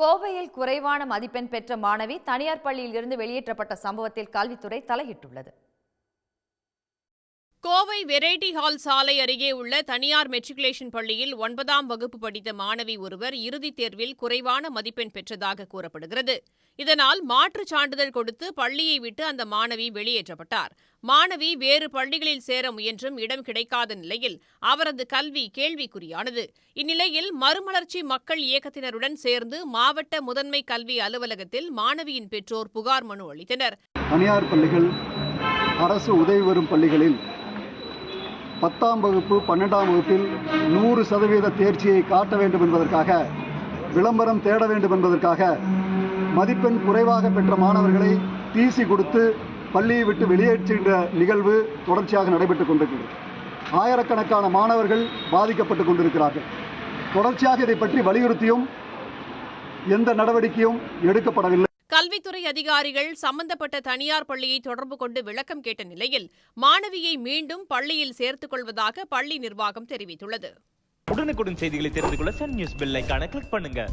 கோவையில் குறைவான மதிப்பெண் பெற்ற மாணவி தனியார் பள்ளியில் இருந்து வெளியேற்றப்பட்ட சம்பவத்தில் கல்வித்துறை தலையிட்டுள்ளது. கோவை வெரைட்டி ஹால் சாலை அருகே உள்ள தனியார் மெட்ரிகுலேஷன் பள்ளியில் ஒன்பதாம் வகுப்பு படித்த மாணவி ஒருவர் இறுதித் தேர்வில் குறைவான மதிப்பெண் பெற்றதாக கூறப்படுகிறது. இதனால் மாற்றுச் சான்றிதழ் கொடுத்து பள்ளியை விட்டு அந்த மாணவி வெளியேற்றப்பட்டார். மாணவி வேறு பள்ளிகளில் சேர முயன்றும் இடம் கிடைக்காத நிலையில் அவரது கல்வி கேள்விக்குறியானது. இந்நிலையில் மறுமலர்ச்சி மக்கள் இயக்கத்தினருடன் சேர்ந்து மாவட்ட முதன்மை கல்வி அலுவலகத்தில் மாணவியின் பெற்றோர் புகார் மனு அளித்தனர். தனியார் பள்ளிகள் அரசு உதவி வரும் பள்ளிகளில் பத்தாம் வகுப்பு பன்னெண்டாம் வகுப்பில் நூறு சதவீத தேர்ச்சியை காட்ட வேண்டும் என்பதற்காக விளம்பரம் தேட வேண்டும் என்பதற்காக மதிப்பெண் குறைவாக பெற்ற மாணவர்களை தீசி கொடுத்து பள்ளியை விட்டு வெளியேற்றுகின்ற நிகழ்வு தொடர்ச்சியாக நடைபெற்றுக் கொண்டிருக்கிறது. ஆயிரக்கணக்கான மாணவர்கள் பாதிக்கப்பட்டு கொண்டிருக்கிறார்கள். தொடர்ச்சியாக இதை பற்றி வலியுறுத்தியும் எந்த நடவடிக்கையும் எடுக்கப்படவில்லை. கல்வித்துறை அதிகாரிகள் சம்பந்தப்பட்ட தனியார் பள்ளியை தொடர்பு கொண்டு விளக்கம் கேட்ட நிலையில் மாணவியை மீண்டும் பள்ளியில் சேர்த்துக் கொள்வதாக பள்ளி நிர்வாகம் தெரிவித்துள்ளது. உடனுக்குடன் செய்திகளை தெரிந்து கொள்ள சன் நியூஸ் பெல் கிளிக் பண்ணுங்க.